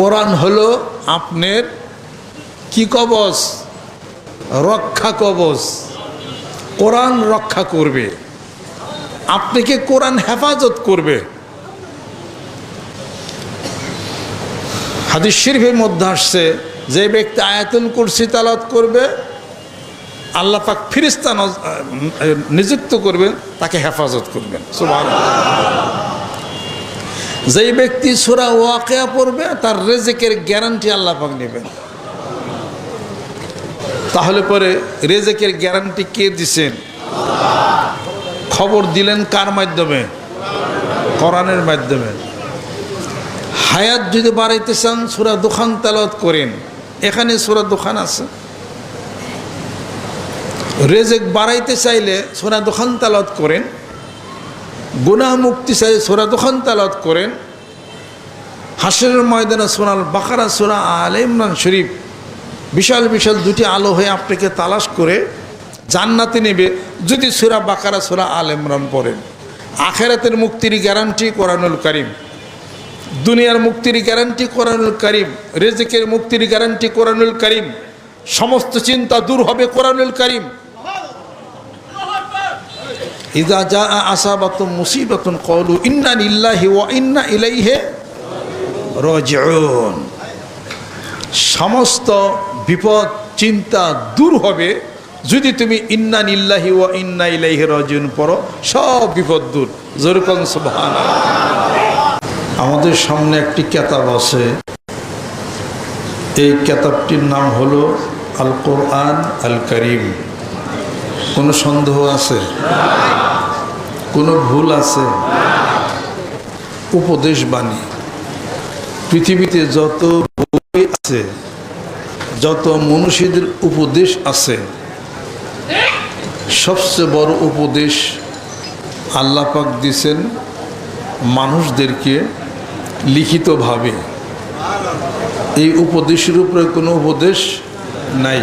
কোরআন হলো আপনার কি কবচ রক্ষা কবচ কোরআন রক্ষা করবে। আপনাকে কোরআন হেফাজত করবে। হাদিস শরীফের মধ্যে আসছে, যে ব্যক্তি আয়াতুল কুরসি তালাত করবে, আল্লাহ পাক ফিরিস্তা নিযুক্ত করবেন, তাকে হেফাজত করবেন। সুবহানাল্লাহ। যেই ব্যক্তি সুরা ওয়াকেয়া পড়বে, তার রেজেকের গ্যারান্টি আল্লাহ পাক নেবেন। তাহলে পরে রেজেকের গ্যারান্টি কে দিছেন? খবর দিলেন কার মাধ্যমে? কোরআনের মাধ্যমে। হায়াত যদি বাড়াইতে চান, সুরা দোকান তালত করেন। এখানে সুরা দোকান আছে। রেজেক বাড়াইতে চাইলে সোনা দোকান তালত করেন। গুনাহ মুক্তি চাইলে সোনা দোকান তালাত করেন। হাসরের ময়দানে সোনাল বাকারা সোনা আল ইমরান শরীফ বিশাল বিশাল দুটি আলো হয়ে আপনাকে তালাশ করে জান্নাতে নেবে, যদি সুরা বাকারা, সুরা আল ইমরান পড়েন। আখেরাতের মুক্তির গ্যারান্টি কোরআনুল করিম। দুনিয়ার মুক্তির গ্যারান্টি কোরআনুল করিম। রেজেকের মুক্তির গ্যারান্টি কোরআনুল করিম। সমস্ত চিন্তা দূর হবে কোরআনুল করিম। ইদা যা আসাবাত মুসিবাতুন কলু ইন্না ইল্লাহি ওয়া ইন্না ইলাইহে রজন সমস্ত বিপদ, চিন্তা দূর হবে যদি তুমি ইন্না নিল্লাহি ওয়া ইন্না ইলাইহি রজন পড়ো, সব বিপদ দূর। যেরকম সুবহান আমাদের সামনে একটি কেতাব আছে। এই কেতাবটির নাম হলো আল কোরআন আল করিম কোনো সন্দেহ আছে? কোনো ভুল আছে? উপদেশ বাণী। পৃথিবীতে যত বই আছে, যত মনীষীদের উপদেশ আছে, সবচেয়ে বড় উপদেশ আল্লাহ পাক দিছেন মানুষদেরকে লিখিতভাবে। এই উপদেশের উপরে কোনো উপদেশ নাই।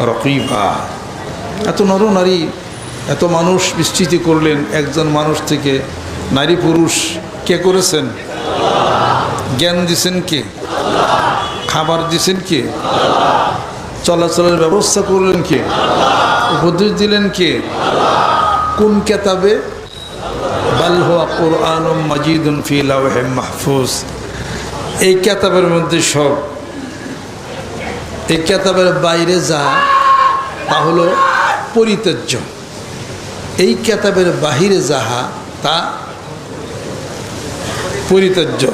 রকিবা। এত নরনারী, এত মানুষ বিস্তৃতি করলেন, একজন মানুষ থেকে নারী পুরুষ কে করেছেন? জ্ঞান দিছেন কে? খাবার দিছেন কে? চলাচলের ব্যবস্থা করলেন কে? উপদেশ দিলেন কে? কোন কেতাবে? মাজিদুন ফি লাওহে মাহফুজ। এই কেতাবের মধ্যে সব এই কেতাবের বাইরে যা, তা হলো পরিত্যাজ্য। এই কেতাবের বাহিরে যাহা, তা পরিত্যাজ্য।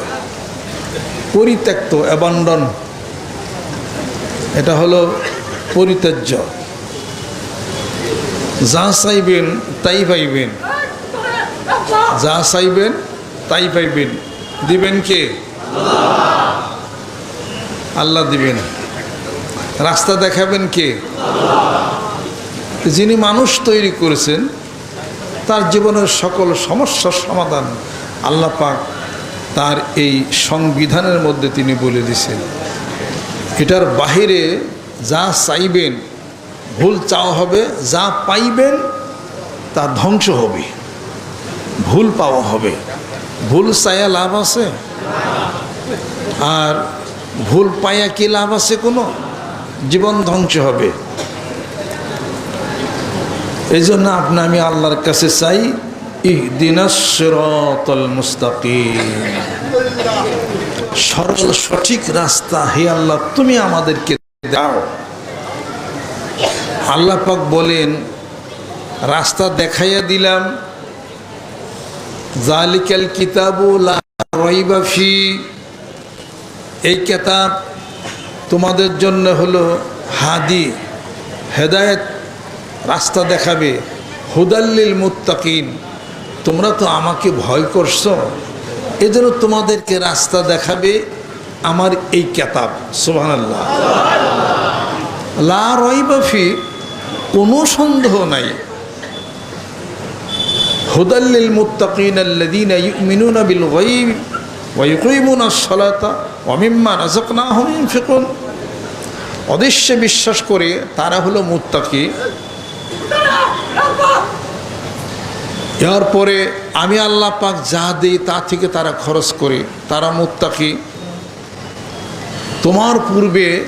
পরিত্যক্ত অ্যাবান্ডন এটা হলো পরিত্যাজ্য। যা চাইবেন, তাই পাইবেন। যা চাইবেন, তাই পাইবেন। দিবেন কে? আল্লাহ দিবেন। রাস্তা দেখাবেন কে? যিনি মানুষ তৈরি করেছেন, তার জীবনের সকল সমস্যার সমাধান আল্লাহ পাক তার এই সংবিধানের মধ্যে তিনি বলে দিছেন এটার বাহিরে যা চাইবেন, ভুল চাওয়া হবে, যা পাইবেন, তা ধ্বংস হবে। ভুল পাওয়া হবে। ভুল চাইয়া লাভ আছে? আর ভুল পাইয়া কি লাভ আছে কোনো? জীবন ধ্বংস হবে। এই জন্য আপনি আমি আল্লাহর কাছে চাই ইহদিনাসরাতাল মুস্তাকিম। সরল, সঠিক রাস্তা হে আল্লাহ, তুমি আমাদেরকে দাও। আল্লাহ বলেন, রাস্তা দেখাইয়া দিলাম জালিকাল লা রাইবা এই কেতাব তোমাদের জন্য হলো হাদি, হেদায়েত রাস্তা দেখাবে, হুদাল্লিল মুত্তাকিন। তোমরা তো আমাকে ভয় করছ। এজন্য তোমাদেরকে রাস্তা দেখাবে আমার এই কেতাব, সুবহানাল্লাহ। লা রইবাফি কোনো সন্দেহ নাই। হুদাল্লিল মুত্তাকিন আল্লাযীনা ইউমিনুনা বিল গায়ব ওয়া ইউকিমুনা আস-সালাতা না মিম্মা রাযাকনাহুম ইউনফিকুন অদৃশ্যে বিশ্বাস করে তারা হলো মুত্তাকি। এরপরে আমি আল্লাহ পাক যা দিই তা থেকে তারা খরচ করে, তারা মুত্তাকি। তোমার পূর্বে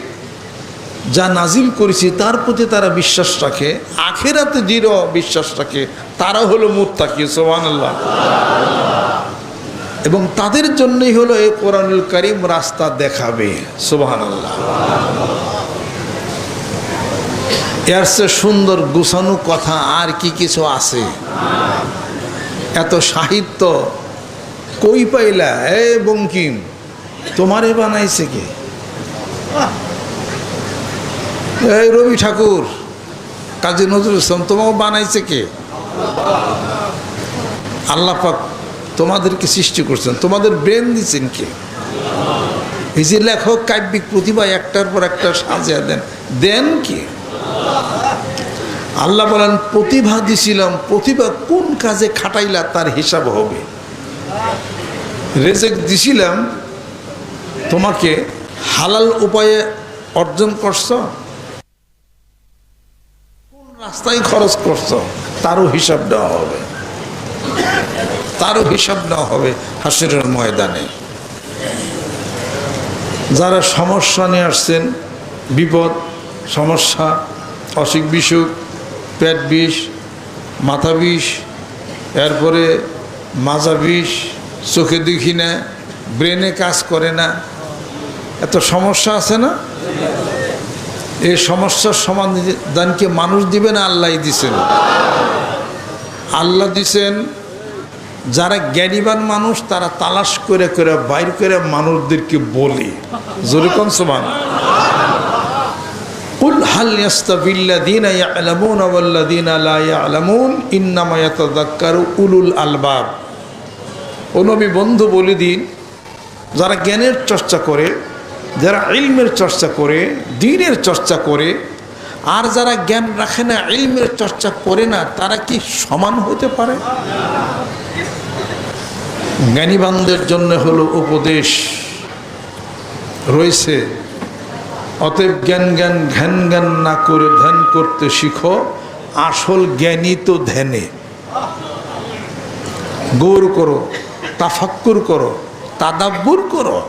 যা নাজিল করেছি তার প্রতি তারা বিশ্বাস রাখে, আখেরাতে দৃঢ় বিশ্বাস রাখে তারা হলো মুত্তাকি সোহান আল্লাহ এবং তাদের জন্যই হলো এই কোরআনুল করিম রাস্তা দেখাবে। সোহান আল্লাহ এর সে সুন্দর গুছানো কথা আর কি কিছু আছে? এত সাহিত্য কই পাইলা? এ বঙ্কিম, তোমারে বানাইছে কে? রবি ঠাকুর, কাজী নজরুল ইসলাম তোমাকে বানাইছে কে? আল্লাহ তোমাদেরকে সৃষ্টি করছেন। তোমাদের ব্রেন দিচ্ছেন কে? এই যে লেখক কাব্যিক প্রতিভা একটার পর একটা সাজিয়া দেন। দেন কি? আল্লাহ বলেন, প্রতিভা দিছিলাম, প্রতিভা কোন কাজে খাটাইলা তার হিসাব হবে? রেজেক দিছিলাম, তোমাকে হালাল উপায়ে অর্জন করছ? কোন রাস্তায় খরচ করছ? তারও হিসাব দেওয়া হবে। তারও হিসাব দেওয়া হবে হাসিরের ময়দানে। যারা সমস্যা নিয়ে আসছেন, বিপদ, সমস্যা, অসুখ বিসুখ, পেট বিষ, মাথা বিষ, এরপরে মাজা বিষ, চোখে দেখি না, ব্রেনে কাজ করে না, এত সমস্যা আছে না? এই সমস্যার সমাধানকে মানুষ দিবে না আল্লাহ দিছেন। আল্লাহ দিছেন যারা জ্ঞানীবান মানুষ তারা তালাশ করে করে বাইর করে মানুষদেরকে বলে জোরে কম সমান قل هل يستوي الذين يعلمون والذين لا يعلمون إنما يتذكر أولو الألباب ও নবী বন্ধু বলে দিন যারা জ্ঞানের চর্চা করে যারা ইলমের চর্চা করে দিনের চর্চা করে আর যারা জ্ঞান রাখে না, ইলমের চর্চা করে না, তারা কি সমান হতে পারে? জ্ঞানীবানদের জন্য হলো উপদেশ। রয়েছে, অতএব জ্ঞান জ্ঞান, ঘ্যান, জ্ঞান না করে ধ্যান করতে শিখো। আসল জ্ঞানী তো ধ্যানে। গৌর করো, তাফাক্কুর করো, তাদাব্বুর করো।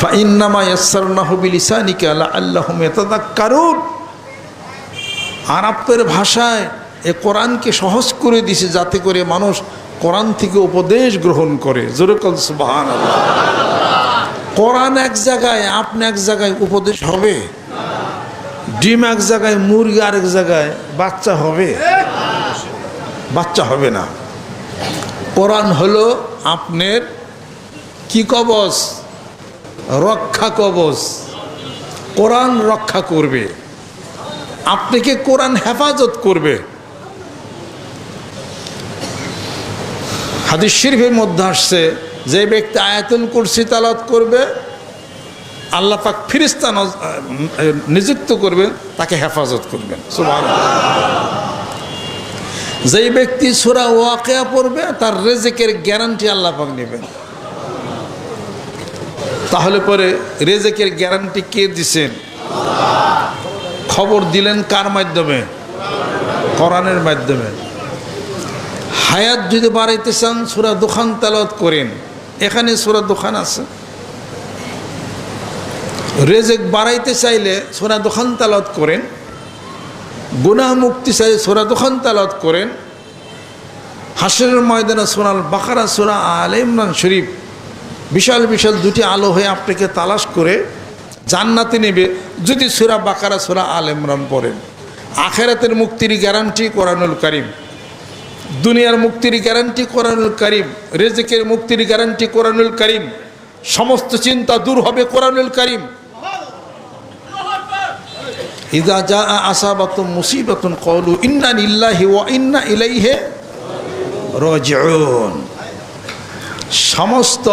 ফাইন্নামা আরবের ভাষায় এ কোরআনকে সহজ করে দিছে যাতে করে মানুষ কোরআন থেকে উপদেশ গ্রহণ করে। কোরআন এক জায়গায়, আপনি এক জায়গায় উপদেশ হবে। ডিম এক জায়গায়, মুরগি আরেক জায়গায়, বাচ্চা হবে। বাচ্চা হবে না। কোরআন হলো আপনার কি কবচ রক্ষা কবচ। কোরআন রক্ষা করবে। আপনাকে কোরআন হেফাজত করবে? হাদিস শরীফের মধ্যে আসছে, যে ব্যক্তি আয়াতুল কুরসি তালাত করবে, আল্লাহ পাক ফিরিস্তা নজ- নিযুক্ত করবেন তাকে হেফাজত করবেন। যেই ব্যক্তি সুরা ওয়াকেয়া পড়বে, তার রেজেকের গ্যারান্টি আল্লাহ পাক নেবেন। তাহলে পরে রেজেকের গ্যারান্টি কে দিছেন? খবর দিলেন কার মাধ্যমে? কোরআনের মাধ্যমে। হায়াত যদি বাড়াইতে চান, সুরা দোকান তালত করেন। এখানে সুরা দোকান আছে। রেজেক বাড়াইতে চাইলে সোনা দোকান তালত করেন। গুনাহ মুক্তি চাইলে সোনা দোকান তালত করেন। হাসরের ময়দানে সোনাল বাকারা সোনা আল ইমরান শরীফ বিশাল বিশাল দুটি আলো হয়ে আপনাকে তালাশ করে জান্নাতে নেবে। যদি সুরা বাকারা, সুরা আল ইমরান পড়েন। আখেরাতের মুক্তির গ্যারান্টি কোরআনুল করিম। দুনিয়ার মুক্তির গ্যারান্টি কোরআনুল করিম। রেজেকের মুক্তির গ্যারান্টি কোরআনুল করিম। সমস্ত চিন্তা দূর হবে কোরআনুল করিম। ইদা যা আসাবাতুম মুসিবাতুন কলু ইন্না ইল্লাহি ওয়া ইন্না ইলাইহে রাজিউন। সমস্ত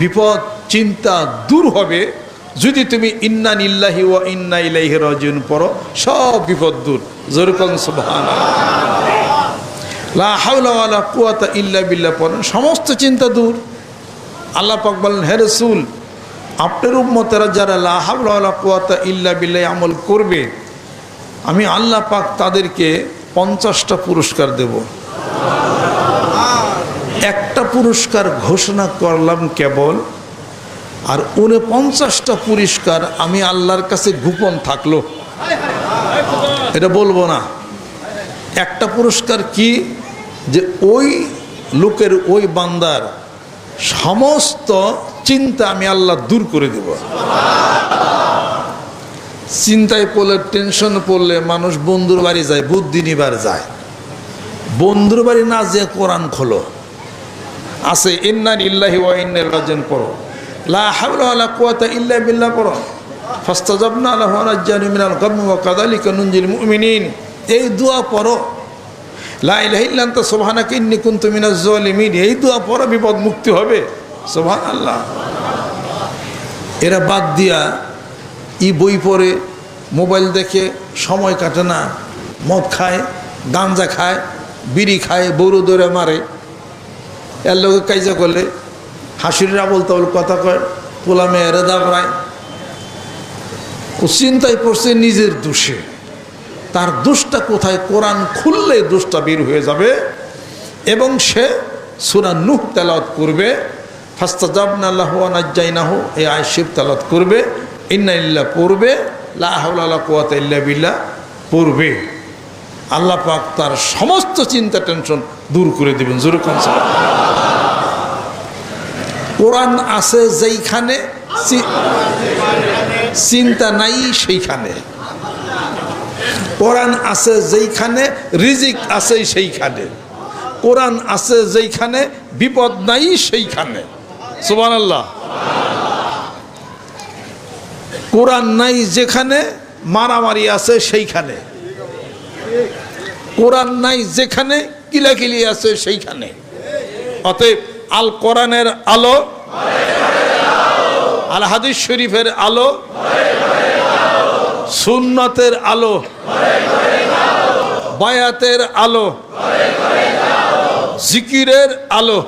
বিপদ, চিন্তা দূর হবে। যদি তুমি ইন্না নিল্লাহি ও ইন্না ইলাইহি রাজিউন পড়ো, সব বিপদ দূর। যেরকম লা ইল্লা বিল্লাহ পড়েন সমস্ত চিন্তা দূর। আল্লাহ পাক বলেন, হে রাসূল, আপনার উম্মতেরা যারা লা হাওলা ওয়ালা কুওয়াতা ইল্লা বিল্লাহ আমল করবে, আমি আল্লাহ পাক তাদেরকে পঞ্চাশটা পুরস্কার দেব। পুরস্কার ঘোষণা করলাম কেবল। আর উনপঞ্চাশটা পুরস্কার আমি আল্লাহর কাছে গোপন থাকল। এটা বলব না। একটা পুরস্কার কি? যে ওই লোকের, ওই বান্দার সমস্ত চিন্তা আমি আল্লাহ দূর করে দেব। চিন্তায় পড়লে, টেনশন পড়লে মানুষ বন্ধুর বাড়ি যায়, বুদ্ধি নিবার যায়। বন্ধুর বাড়ি না যে কোরআন খোলো। আছে, ইন্না ইল্লাহি ওয়া ইন্না রাজন পড়ো। লা হাওলা ওয়ালা কুওয়াতা ইল্লা বিল্লাহ পড়ো। ফাস্তাজাবনা লাহু রাজ্জানু মিনাল গাম্মি ওয়া কাযালিকা নুনজিল মুমিনিন এই দোয়া পড়ো। লা ইলাহা ইল্লা আনতা সুবহানাকা ইন্নী কুনতু মিনাজ জালিমিন এই দোয়া পড়ো বিপদ মুক্তি হবে। সুবহানাল্লাহ। এরা বাদ দিয়া ই বই পড়ে, মোবাইল দেখে, সময় কাটে না। মদ খায়, গাঞ্জা খায়, বিড়ি খায় বৌরু দৌড়ে মারে। এর লোকে কাইজা করলে, হাসিরা বলতে বল কথা কয়, পোলা মেয়েরা ও চিন্তায় পড়ছে নিজের দোষে। তার দোষটা কোথায়? কোরআন খুললে দোষটা বের হয়ে যাবে এবং সে সুরা নুহ তেলাওয়াত করবে। ফাস্তাজাবনা আল্লাহ নাজ্জাইনাহু, এই আয়সিব তেলাওয়াত করবে। ইন্না ইল্লা পড়বে, লা হাওলা কুয়াতা ইল্লা বিল্লাহ পড়বে। আল্লাহ পাক তার সমস্ত চিন্তা, টেনশন দূর করে দেবেন। জোরে কনসেপ্ট কোরআন আছে যেইখানে চিন্তা নাই সেইখানে। কোরআন আছে যেইখানে, রিজিক আছে সেইখানে। কোরআন আছে যেইখানে, বিপদ নাই সেইখানে। সুবান আল্লাহ কোরআন নাই যেখানে, মারামারি আছে সেইখানে। কোরআন নাই যেখানে, কিলাকিলি আছে সেইখানে। অতএব আল কোরআনের আলো আল হাদিস শরীফের আলো সুন্নতের আলো বায়াতের আলো জিকিরের আলো